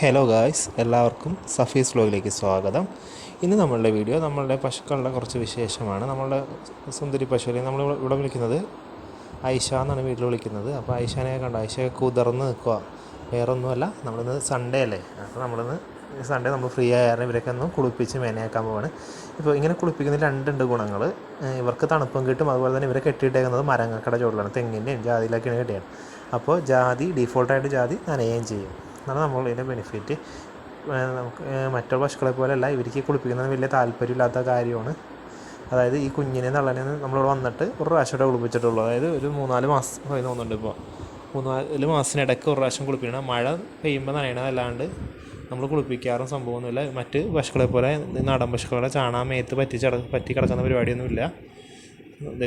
Hello guys എല്ലാവർക്കും സഫീസ് വ്ലോഗിലേക്ക് സ്വാഗതം. ഇന്ന് നമ്മളുടെ വീഡിയോ നമ്മളുടെ പശുക്കളുടെ കുറച്ച് വിശേഷമാണ്. നമ്മളുടെ സുന്ദരി പശുവിനെ നമ്മൾ ഇവിടെ വിളിക്കുന്നത് ഐഷ എന്നാണ് വീട്ടിൽ വിളിക്കുന്നത്. അപ്പോൾ ഐഷാനെ കണ്ട. ഐഷ കുതിർന്ന് നിൽക്കുക വേറൊന്നുമല്ല നമ്മളിന്ന് സൺഡേ അല്ലേ? അപ്പോൾ നമ്മളിന്ന് സൺഡേ നമ്മൾ ഫ്രീ ആയാലും ഇവരൊക്കെ ഒന്ന് കുളിപ്പിച്ച് മേനയാക്കാൻ പോവാണ്. ഇപ്പോൾ ഇങ്ങനെ കുളിപ്പിക്കുന്ന രണ്ടുണ്ട് ഗുണങ്ങൾ. ഇവർക്ക് തണുപ്പും കിട്ടും. അതുപോലെ തന്നെ ഇവരെ കെട്ടിയിട്ടേക്കുന്നത് മരങ്ങൾക്കട ചോട്ടിലാണ് തെങ്ങിന്റെയും ജാതിയിലൊക്കെയാണ് കെട്ടിയാണ് അപ്പോൾ ജാതി ഡീഫോൾട്ടായിട്ട് ജാതി നനയുകയും ചെയ്യും. അതാണ് നമ്മളുടെ ബെനിഫിറ്റ് നമുക്ക് മറ്റുള്ള പശുക്കളെ പോലെയല്ല ഇവർക്ക് കുളിപ്പിക്കുന്നത് വലിയ താല്പര്യമില്ലാത്ത കാര്യമാണ്. അതായത് ഈ കുഞ്ഞിനെ നള്ളനെ നമ്മളിവിടെ വന്നിട്ട് ഒരു പ്രാവശ്യം കുളിപ്പിച്ചിട്ടുള്ളൂ. അതായത് ഒരു മൂന്നാൽ മാസം തോന്നുന്നുണ്ട് ഇപ്പോൾ മൂന്നാൽ മാസത്തിനിടയ്ക്ക് ഒരു പ്രാവശ്യം കുളിപ്പിക്കണം. മഴ പെയ്യുമ്പോൾ നനയണതല്ലാണ്ട് നമ്മൾ കുളിപ്പിക്കാറും സംഭവമൊന്നുമില്ല. മറ്റ് പശുക്കളെ പോലെ നാടൻ പശുക്കളെ ചാണാൻ മേത്ത് പറ്റി പറ്റി കിടക്കുന്ന പരിപാടിയൊന്നുമില്ല.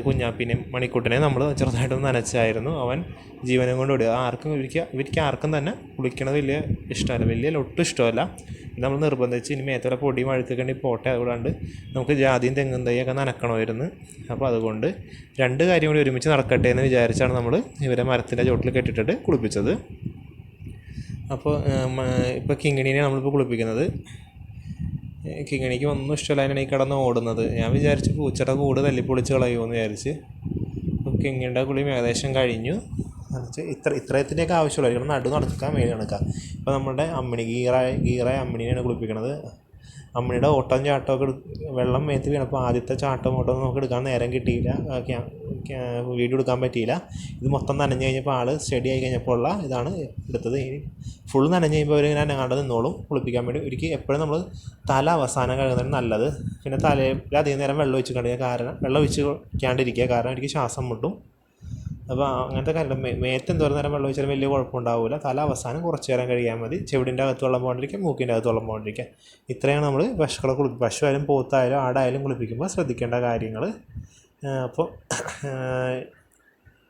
കുഞ്ഞാപ്പിനെയും മണിക്കുട്ടനെയും നമ്മൾ ചെറുതായിട്ടൊന്ന് നനച്ചായിരുന്നു. അവൻ ജീവനം കൊണ്ട് ഓടുക ആർക്കും ഇവർക്ക് ഇവർക്ക് ആർക്കും തന്നെ കുളിക്കണത് വലിയ ഇഷ്ടമല്ല. വലിയ ഒട്ടും ഇഷ്ടമല്ല. നമ്മൾ നിർബന്ധിച്ച് ഇനി മേത്തോടെ പൊടി അഴുക്കൊക്കെ പോട്ടെ. അതുകൊണ്ട് നമുക്ക് ജാതിയും തെങ്ങും തൈയൊക്കെ നനക്കണമായിരുന്നു. അപ്പോൾ അതുകൊണ്ട് രണ്ട് കാര്യം കൂടി ഒരുമിച്ച് നടക്കട്ടെ എന്ന് വിചാരിച്ചാണ് നമ്മൾ ഇവരെ മരത്തിന്റെ ചോട്ടിൽ കെട്ടിട്ടിട്ട് കുളിപ്പിച്ചത്. അപ്പോൾ ഇപ്പോൾ കിങ്ങിണീനെ നമ്മളിപ്പോൾ കുളിപ്പിക്കുന്നത്. കിങ്ങിണിക്ക് ഒന്നും ഇഷ്ടമല്ല അതിനാണ് ഈ കിടന്ന് ഓടുന്നത്. ഞാൻ വിചാരിച്ചു പൂച്ചയുടെ കൂട് തല്ലിപ്പൊളിച്ച് കളയുമെന്ന് വിചാരിച്ച്. കിങ്ങിന്റെ കുളിയും ഏകദേശം കഴിഞ്ഞു. എന്നുവെച്ചാൽ ഇത്ര ഇത്രയത്തിന്റെയൊക്കെ ആവശ്യമുള്ളൂ. ഇവിടെ നടു നടക്കാൻ വേണ്ടി നടക്കുക ഇപ്പോൾ നമ്മുടെ അമ്മിണി ഗീറായ ഗീറായ അമ്മിണിനെയാണ് കുളിപ്പിക്കുന്നത് അമ്മിണിയുടെ ഓട്ടം ചാട്ടമൊക്കെ വെള്ളം മേത്ത് വീണപ്പോൾ ആദ്യത്തെ ചാട്ടം ഓട്ടം നമുക്ക് എടുക്കാൻ നേരം കിട്ടിയില്ല. വീഡിയോ എടുക്കാൻ പറ്റിയില്ല. ഇത് മൊത്തം നനഞ്ഞു കഴിഞ്ഞപ്പോൾ ആൾ സ്റ്റഡി ആയി കഴിഞ്ഞപ്പോൾ ഉള്ള ഇതാണ് എടുത്തത്. ഇനി ഫുൾ നനഞ്ഞു കഴിയുമ്പോൾ അവരിങ്ങനെ അനങ്ങാണ്ട് നിന്നോളും. കുളിപ്പിക്കാൻ വേണ്ടി ഒരിക്കൽ എപ്പോഴും നമ്മൾ തല അവസാനം കഴുകുന്നതാണ് നല്ലത്. പിന്നെ തലയിൽ അധികം നേരം വെള്ളം ഒഴിച്ച് കണ്ടിരിക്കുക. കാരണം വെള്ളം ഒഴിച്ച് കാണ്ടിരിക്കുക കാരണം എനിക്ക് ശ്വാസം മുട്ടും. അപ്പോൾ അങ്ങനത്തെ കാര്യം മേത്തം എന്തോരം നേരം വെള്ളം ഒഴിച്ചാലും വലിയ കുഴപ്പമുണ്ടാവില്ല തല അവസാനം കുറച്ച് നേരം കഴിയാൻ മതി. ചെവിടിന്റെ അകത്ത് വെള്ളം പോകാണ്ടിരിക്കുക മൂക്കിന്റെ അകത്ത് വെള്ളം പോകാണ്ടിരിക്കുക. ഇത്രയാണ് നമ്മൾ പശുക്കളെ കുളി പശു ആയാലും പോത്തായാലും ആടായാലും കുളിപ്പിക്കുമ്പോൾ ശ്രദ്ധിക്കേണ്ട കാര്യങ്ങൾ അപ്പോൾ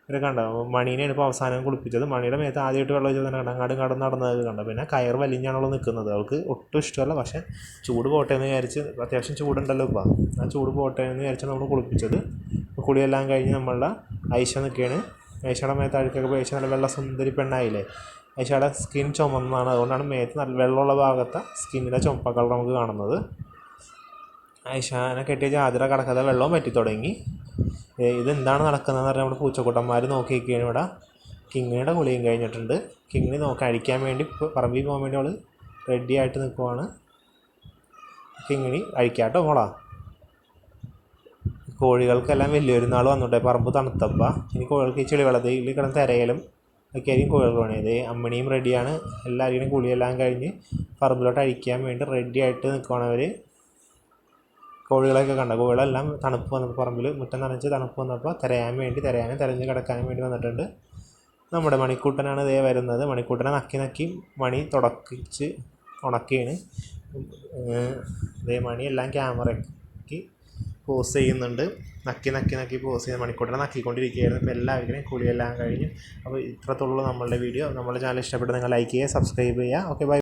ഇവരെ കണ്ട? മണീനെയാണ് ഇപ്പോൾ അവസാനം കുളിപ്പിച്ചത്. മണിയുടെ മേത്ത് ആദ്യമായിട്ട് വെള്ളം ഒഴിച്ചത് തന്നെ കണ്ടങ്ങാടും കടന്ന് നടന്നത് കണ്ട? പിന്നെ കയർ വലിഞ്ഞാണല്ലോ നിൽക്കുന്നത്. അവൾക്ക് ഒട്ടും ഇഷ്ടമല്ല. പക്ഷേ ചൂട് പോട്ടെ എന്ന് വിചാരിച്ച് അത്യാവശ്യം ചൂടുണ്ടല്ലോ ഇപ്പോൾ ആ ചൂട് പോട്ടെ എന്ന് വിചാരിച്ചാണ് നമ്മൾ കുളിപ്പിച്ചത്. കുളിയെല്ലാം കഴിഞ്ഞ് നമ്മളുടെ ഐഷ നിൽക്കുകയാണ് ഐഷയുടെ മേത്ത് അഴുക്കൊക്കെ പോയി. ഐഷ നല്ല വെള്ള സുന്ദരി പെണ്ണായില്ലേ? ഐഷയുടെ സ്കിൻ ചുമന്നാണ്. അതുകൊണ്ടാണ് മേത്ത് നല്ല വെള്ളമുള്ള ഭാഗത്തെ സ്കിന്നിന്റെ ചുമപ്പ കളർ നമുക്ക് കാണുന്നത്. ഐഷാനെ കെട്ടിയ ജാതിര കടക്കാതെ വെള്ളവും പറ്റി തുടങ്ങി. ഇതെന്താണ് നടക്കുന്നതെന്ന് പറഞ്ഞാൽ നമ്മുടെ പൂച്ചക്കൂട്ടന്മാർ നോക്കി നിൽക്കുകയാണ് ഇവിടെ. കിങ്ങിയുടെ കുളിയും കഴിഞ്ഞിട്ടുണ്ട്. കിങ്ങിണി നോക്കി അഴിക്കാൻ വേണ്ടി പറമ്പിൽ പോകാൻ വേണ്ടി അവൾ റെഡി ആയിട്ട് നിൽക്കുവാണ് കിങ്ങിണി അഴിക്കാട്ടോ മോളാ. കോഴികൾക്കെല്ലാം വലിയൊരു നാൾ വന്നിട്ടേ. പറമ്പ് തണുത്തപ്പോൾ ഇനി കോഴികൾക്ക് ഈ ചെളി വെള്ളത്തിൽ കിടന്ന് തിരയലും ഒക്കെ ആയിരിക്കും കോഴികൾക്ക് പണിയത് അമ്മണിയും റെഡിയാണ്. എല്ലാവരും കുളിയെല്ലാം കഴിഞ്ഞ് പറമ്പിലോട്ട് അഴിക്കാൻ വേണ്ടി റെഡി ആയിട്ട് അവർ കോഴികളൊക്കെ കണ്ട? കോഴികളെല്ലാം തണുപ്പ് വന്നപ്പോൾ പറമ്പിൽ മുറ്റം നനച്ച് തണുപ്പ് വന്നപ്പോൾ തിരയാൻ വേണ്ടി തിരയാനും തിരഞ്ഞ് കിടക്കാനും വേണ്ടി വന്നിട്ടുണ്ട്. നമ്മുടെ മണിക്കൂട്ടനാണ് ഇതേ വരുന്നത്. മണിക്കൂട്ടനെ നക്കി നക്കി മണി തുടക്കിച്ച് ഉണക്കിയാണ്. ഇതേ മണി എല്ലാം ക്യാമറയ്ക്ക് പോസ് ചെയ്യുന്നുണ്ട്. നക്കി നക്കി നക്കി പോസ് ചെയ്യുന്ന മണിക്കൂട്ടനെ നക്കിക്കൊണ്ടിരിക്കുകയായിരുന്നു. ഇപ്പോൾ എല്ലാവർക്കും കുളിയെല്ലാം കഴിഞ്ഞു. അപ്പോൾ ഇത്രത്തോളം നമ്മളുടെ വീഡിയോ നമ്മുടെ ചാനൽ ഇഷ്ടപ്പെട്ട് നിങ്ങൾ ലൈക്ക് ചെയ്യുക സബ്സ്ക്രൈബ് ചെയ്യുക. Okay bye